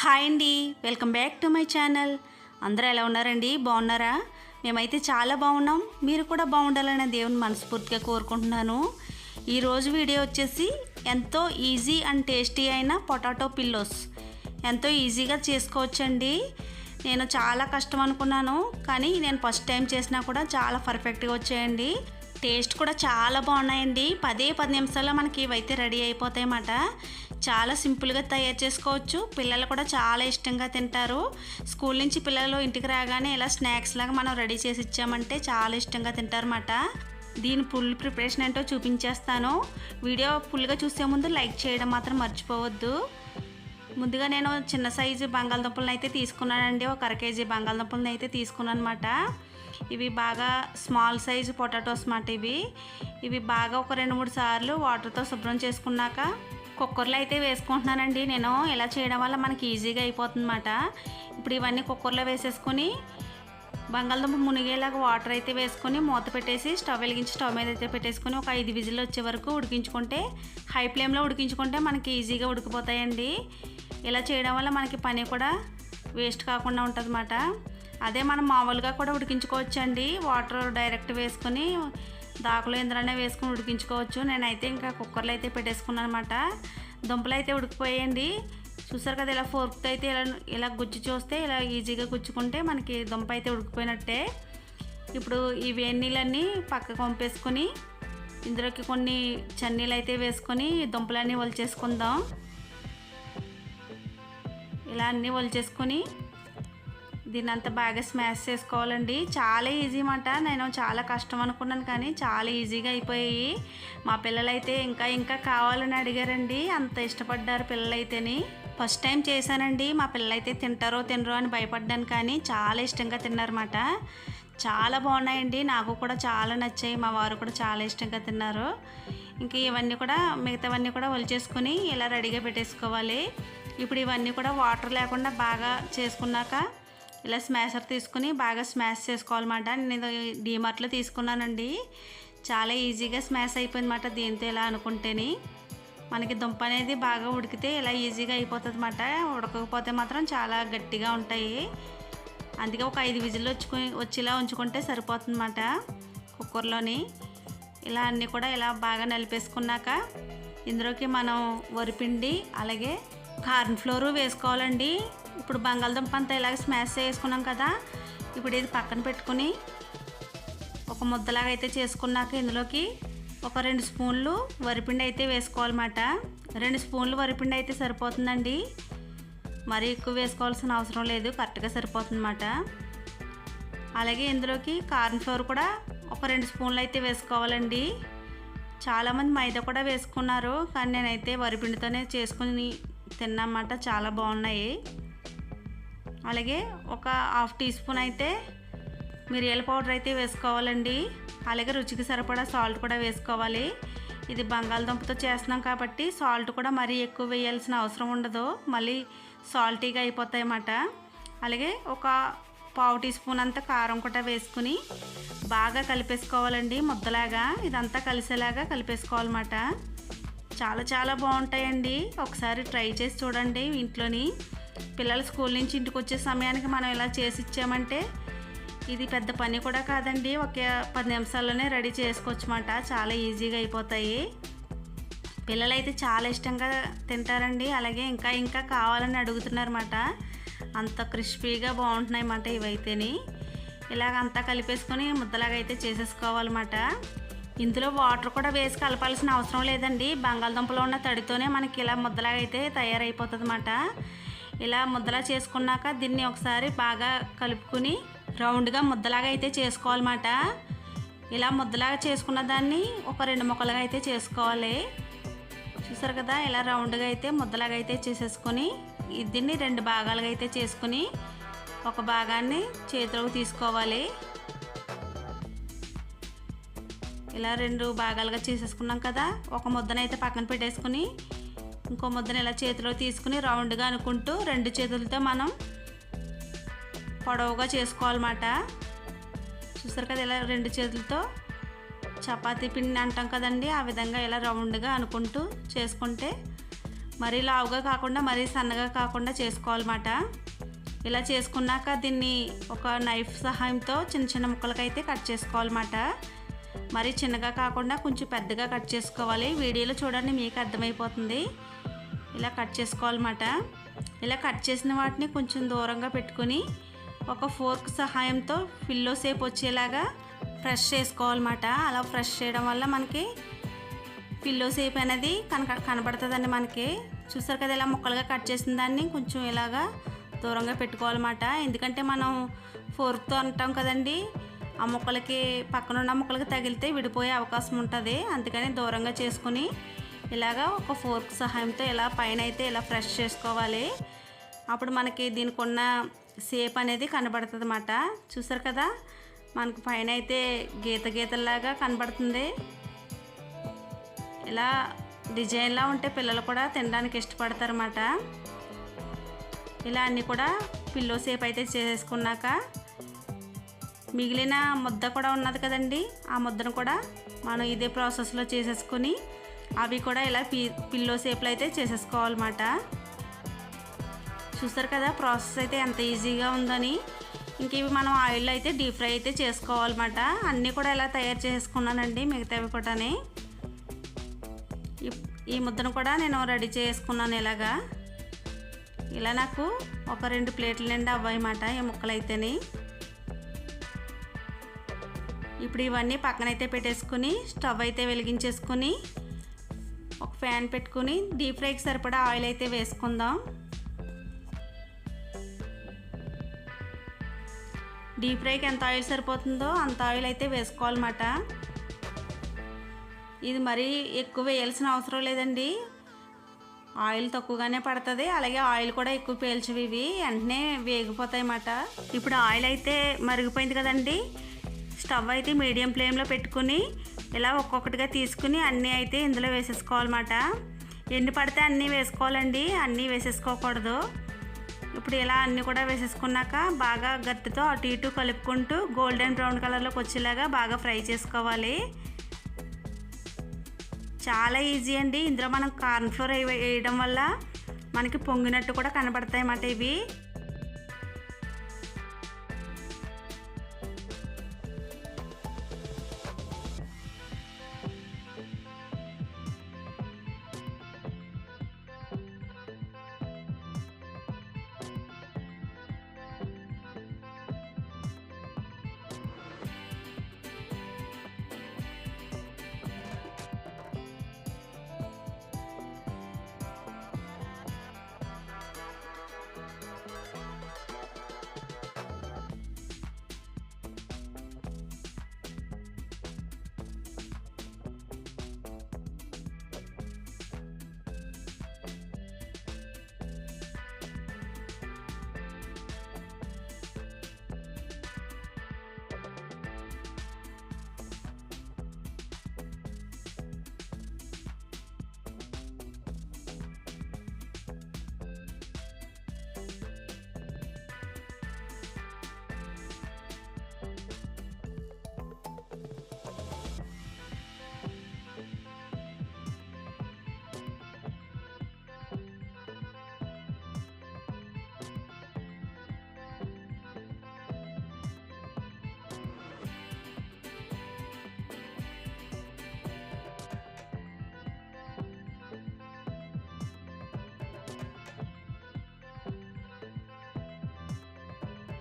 Hi అండి. Welcome back to my channel. అందరూ ఎలా ఉన్నారండి? బాగున్నారా? మేమైతే చాలా బాగున్నాం. మీరు కూడా బాగుండాలని దేవుని మనస్ఫూర్తిగా కోరుకుంటున్నాను. ఈరోజు వీడియో వచ్చేసి ఎంతో ఈజీ అండ్ టేస్టీ అయిన పొటాటో పిల్లోస్. ఎంతో ఈజీగా చేసుకోవచ్చండి. నేను చాలా కష్టం అనుకున్నాను కానీ నేను ఫస్ట్ టైం చేసినా కూడా చాలా పర్ఫెక్ట్గా వచ్చాయండి. టేస్ట్ కూడా చాలా బాగున్నాయండి. పదే పది నిమిషాల్లో మనకి ఇవైతే రెడీ అయిపోతాయి చాలా సింపుల్గా తయారు చేసుకోవచ్చు. పిల్లలు కూడా చాలా ఇష్టంగా తింటారు. స్కూల్ నుంచి పిల్లలు ఇంటికి రాగానే ఇలా స్నాక్స్ లాగా మనం రెడీ చేసి ఇచ్చామంటే చాలా ఇష్టంగా తింటారన్నమాట. దీని ఫుల్ ప్రిపరేషన్ ఏంటో చూపించేస్తాను. వీడియో ఫుల్గా చూసే ముందు లైక్ చేయడం మాత్రం మర్చిపోవద్దు. ముందుగా నేను చిన్న సైజు బంగాళదుంపలను అయితే తీసుకున్నానండి. ఒక అర కేజీ బంగాళదుంపలను అయితే తీసుకున్నాను అనమాట ఇవి బాగా స్మాల్ సైజు పొటాటోస్ అన్నమాట ఇవి. ఇవి బాగా ఒక రెండు మూడు సార్లు వాటర్తో శుభ్రం చేసుకున్నాక కుక్కర్లో అయితే వేసుకుంటున్నానండి. నేను ఇలా చేయడం వల్ల మనకి ఈజీగా అయిపోతుందన్నమాట. ఇప్పుడు ఇవన్నీ కుక్కర్లో వేసేసుకొని బంగాళదుంప మునిగేలాగా వాటర్ అయితే వేసుకొని మూత పెట్టేసి స్టవ్ వెలిగించి స్టవ్ మీద అయితే పెట్టేసుకొని ఒక ఐదు విజిల్ వచ్చే వరకు ఉడికించుకుంటే హై ఫ్లేమ్లో ఉడికించుకుంటే మనకి ఈజీగా ఉడికిపోతాయండి. ఇలా చేయడం వల్ల మనకి పని కూడా వేస్ట్ కాకుండా ఉంటుంది అదే మనం మామూలుగా కూడా ఉడికించుకోవచ్చండి. వాటర్ డైరెక్ట్ వేసుకొని దాకులో ఇందులోనే వేసుకొని ఉడికించుకోవచ్చు. నేనైతే ఇంకా కుక్కర్లో అయితే పెట్టేసుకున్నాను అనమాట దుంపలు అయితే ఉడికిపోయాయండి. చూసారు కదా ఇలా ఫోర్క్తో అయితే ఇలా ఇలా గుజ్జు చూస్తే ఇలా ఈజీగా గుచ్చుకుంటే మనకి దుంప అయితే ఉడికిపోయినట్టే. ఇప్పుడు ఈ వేన్నీళ్ళన్నీ పక్కకు పంపేసుకొని ఇందులోకి కొన్ని చన్నీళ్ళు అయితే వేసుకొని ఈ దుంపలన్నీ వలిచేసుకుందాం ఇలా అన్నీ వలిచేసుకొని దీన్ని అంత బాగా స్మాష్ చేసుకోవాలండి. చాలా ఈజీ మాట. నేను చాలా కష్టం అనుకున్నాను కానీ చాలా ఈజీగా అయిపోయాయి. మా పిల్లలైతే ఇంకా ఇంకా కావాలని అడిగారండి. అంత ఇష్టపడ్డారు పిల్లలైతేని. ఫస్ట్ టైం చేశానండి. మా పిల్లలైతే తింటారో తినరో అని భయపడ్డాను కానీ చాలా ఇష్టంగా తిన్నారన్నమాట చాలా బాగున్నాయండి. నాకు కూడా చాలా నచ్చాయి. మా వారు కూడా చాలా ఇష్టంగా తిన్నారు. ఇంకా ఇవన్నీ కూడా మిగతావన్నీ కూడా ఒలిచేసుకొని ఇలా రెడీగా పెట్టేసుకోవాలి. ఇప్పుడు ఇవన్నీ కూడా వాటర్ లేకుండా బాగా చేసుకున్నాక ఇలా స్మాషర్ తీసుకుని బాగా స్మాష్ చేసుకోవాలన్నమాట. నేను డీమార్ట్లో తీసుకున్నానండి. చాలా ఈజీగా స్మాష్ అయిపోయిందన్నమాట దీంతో ఇలా అనుకుంటేని. మనకి దుంప అనేది బాగా ఉడికితే ఇలా ఈజీగా అయిపోతుంది అన్నమాట ఉడకకపోతే మాత్రం చాలా గట్టిగా ఉంటాయి. అందుకే ఒక ఐదు విజిల్లు వచ్చుకుని వచ్చేలా ఉంచుకుంటే సరిపోతుందన్నమాట కుక్కర్లోని. ఇలా అన్నీ కూడా ఇలా బాగా నలిపేసుకున్నాక ఇందులోకి మనం వరిపిండి అలాగే కార్న్ ఫ్లోర్ వేసుకోవాలండి. ఇప్పుడు బంగాళదుంప అంతా ఇలాగ స్మాష్ చేసుకున్నాం కదా ఇప్పుడు ఇది పక్కన పెట్టుకుని ఒక ముద్దలాగా అయితే చేసుకున్నాక ఇందులోకి ఒక రెండు స్పూన్లు వరిపిండి అయితే వేసుకోవాలన్నమాట. రెండు స్పూన్లు వరిపిండి అయితే సరిపోతుందండి. మరీ ఎక్కువ వేసుకోవాల్సిన అవసరం లేదు కరెక్ట్గా సరిపోతుందన్నమాట. అలాగే ఇందులోకి కార్న్ ఫ్లోర్ కూడా ఒక రెండు స్పూన్లు అయితే వేసుకోవాలండి. చాలామంది మైదా కూడా వేసుకున్నారు కానీ నేనైతే వరిపిండితోనే చేసుకుని తిన్నమాట చాలా బాగున్నాయి. అలాగే ఒక హాఫ్ టీ స్పూన్ అయితే మిరియాల పౌడర్ అయితే వేసుకోవాలండి. అలాగే రుచికి సరిపడా సాల్ట్ కూడా వేసుకోవాలి. ఇది బంగాళదుంపతో చేస్తున్నాం కాబట్టి సాల్ట్ కూడా మరీ ఎక్కువ వేయాల్సిన అవసరం ఉండదు. మళ్ళీ సాల్టీగా అయిపోతాయి అన్నమాట అలాగే ఒక పావు టీ స్పూన్ అంత కారం కూడా వేసుకుని బాగా కలిపేసుకోవాలండి ముద్దలాగా. ఇదంతా కలిసేలాగా కలిపేసుకోవాలన్నమాట. చాలా చాలా బాగుంటాయండి. ఒకసారి ట్రై చేసి చూడండి ఇంట్లోని. పిల్లలు స్కూల్ నుంచి ఇంటికి వచ్చే సమయానికి మనం ఇలా చేసి ఇచ్చామంటే ఇది పెద్ద పని కూడా కాదండి. ఒకే పది నిమిషాల్లోనే రెడీ చేసుకోవచ్చమాట. చాలా ఈజీగా అయిపోతాయి. పిల్లలైతే చాలా ఇష్టంగా తింటారండి. అలాగే ఇంకా ఇంకా కావాలని అడుగుతున్నారన్నమాట. అంత క్రిస్పీగా బాగుంటున్నాయి అన్నమాట ఇవైతేని. ఇలాగ అంతా కలిపేసుకొని ముద్దలాగా అయితే చేసేసుకోవాలన్నమాట. ఇందులో వాటర్ కూడా వేసి కలపాల్సిన అవసరం లేదండి. బంగాళదుంపలో ఉన్న తడితోనే మనకి ఇలా ముద్దలాగా అయితే తయారైపోతుంది అన్నమాట ఇలా ముద్దలా చేసుకున్నాక దీన్ని ఒకసారి బాగా కలుపుకుని రౌండ్గా ముద్దలాగా అయితే చేసుకోవాలన్నమాట. ఇలా ముద్దలాగా చేసుకున్న దాన్ని ఒక రెండు ముక్కలుగా అయితే చేసుకోవాలి. చూసారు కదా ఇలా రౌండ్గా అయితే ముద్దలాగా అయితే చేసేసుకొని దీన్ని రెండు భాగాలుగా అయితే చేసుకుని ఒక భాగాన్ని చేతిలోకి తీసుకోవాలి. ఇలా రెండు భాగాలుగా చేసేసుకున్నాం కదా ఒక ముద్దనైతే పక్కన పెట్టేసుకుని ఇంకో ముద్దను ఇలా చేతిలో తీసుకుని రౌండ్గా అనుకుంటూ రెండు చేతులతో మనం పొడవుగా చేసుకోవాలన్నమాట. చూసారు కదా ఇలా రెండు చేతులతో చపాతీ పిండి అంటాం కదండి ఆ విధంగా ఇలా రౌండ్గా అనుకుంటూ చేసుకుంటే మరీ లావుగా కాకుండా మరీ సన్నగా కాకుండా చేసుకోవాలన్నమాట. ఇలా చేసుకున్నాక దీన్ని ఒక నైఫ్ సహాయంతో చిన్న చిన్న ముక్కలకైతే కట్ చేసుకోవాలన్నమాట. మరి చిన్నగా కాకుండా కొంచెం పెద్దగా కట్ చేసుకోవాలి. వీడియోలో చూడండి మీకు అర్థమైపోతుంది. ఇలా కట్ చేసుకోవాలన్నమాట. ఇలా కట్ చేసిన వాటిని కొంచెం దూరంగా పెట్టుకొని ఒక ఫోర్క్ సహాయంతో ఫిల్లో సేపు వచ్చేలాగా ఫ్రెష్ చేసుకోవాలన్నమాట. అలా ఫ్రెష్ చేయడం వల్ల మనకి పిల్లో సేప్ అనేది కనక కనబడుతుందండి మనకి. చూసారు కదా ఇలా ముక్కలుగా కట్ చేసిన దాన్ని కొంచెం ఇలాగా దూరంగా పెట్టుకోవాలన్నమాట. ఎందుకంటే మనం ఫోర్క్తో అంటాం కదండి ఆ ముక్కలకి పక్కన ఉన్న ముక్కలకి తగిలితే విడిపోయే అవకాశం ఉంటుంది. అందుకని దూరంగా చేసుకుని ఇలాగా ఒక ఫోర్క్ సహాయంతో ఇలా పైన అయితే ఇలా ఫ్రెష్ చేసుకోవాలి. అప్పుడు మనకి దీనికి ఉన్న షేప్ అనేది కనబడుతుంది అన్నమాట చూసారు కదా? మనకు పైన అయితే గీత గీతల్లాగా కనబడుతుంది. ఇలా డిజైన్లా ఉంటే పిల్లలు కూడా తినడానికి ఇష్టపడతారన్నమాట. ఇలా అన్నీ కూడా పిల్లో షేప్ అయితే చేసేసుకున్నాక మిగిలిన ముద్ద కూడా ఉన్నది కదండి. ఆ ముద్దను కూడా మనం ఇదే ప్రాసెస్లో చేసేసుకుని అవి కూడా ఇలా పి పిల్లో సేపులు అయితే చేసేసుకోవాలన్నమాట. చూసారు కదా ప్రాసెస్ అయితే ఎంత ఈజీగా ఉందని. ఇంక ఇవి మనం ఆయిల్లో అయితే డీప్ ఫ్రై అయితే చేసుకోవాలన్నమాట. అన్నీ కూడా ఇలా తయారు చేసుకున్నానండి మిగతావి కూడానే. ఈ- ముద్దను కూడా నేను రెడీ చేసుకున్నాను ఇలాగా. ఇలా నాకు ఒక రెండు ప్లేట్ల నిండా అవ్వమాట ఈ ముక్కలు ఇప్పుడు ఇవన్నీ పక్కనైతే పెట్టేసుకుని స్టవ్ అయితే వెలిగించేసుకుని ప్యాన్ ఫ్యాన్ పెట్టుకుని డీప్ ఫ్రైకి సరిపడా ఆయిల్ అయితే వేసుకుందాం. డీప్ ఫ్రైకి ఎంత ఆయిల్ సరిపోతుందో అంత ఆయిల్ అయితే వేసుకోవాలన్నమాట. ఇది మరీ ఎక్కువ వేయాల్సిన అవసరం లేదండి. ఆయిల్ తక్కువగానే పడుతుంది అలాగే ఆయిల్ కూడా ఎక్కువ పీల్చవి ఇవి వెంటనే వేగిపోతాయి అన్నమాట ఇప్పుడు ఆయిల్ అయితే మరిగిపోయింది కదండి. స్టవ్ అయితే మీడియం ఫ్లేమ్లో పెట్టుకుని ఇలా ఒక్కొక్కటిగా తీసుకుని అన్నీ అయితే ఇందులో వేసేసుకోవాలన్నమాట. ఎన్ని పడితే అన్నీ వేసుకోవాలండి. అన్నీ వేసేసుకోకూడదు. ఇప్పుడు ఇలా అన్నీ కూడా వేసేసుకున్నాక బాగా గట్టితో అటు ఇటు కలుపుకుంటూ గోల్డెన్ బ్రౌన్ కలర్లోకి వచ్చేలాగా బాగా ఫ్రై చేసుకోవాలి. చాలా ఈజీ అండి. ఇందులో మనం కార్న్ఫ్లోర్ వేయడం వల్ల మనకి పొంగినట్టు కూడా కనబడతాయి అన్నమాట ఇవి.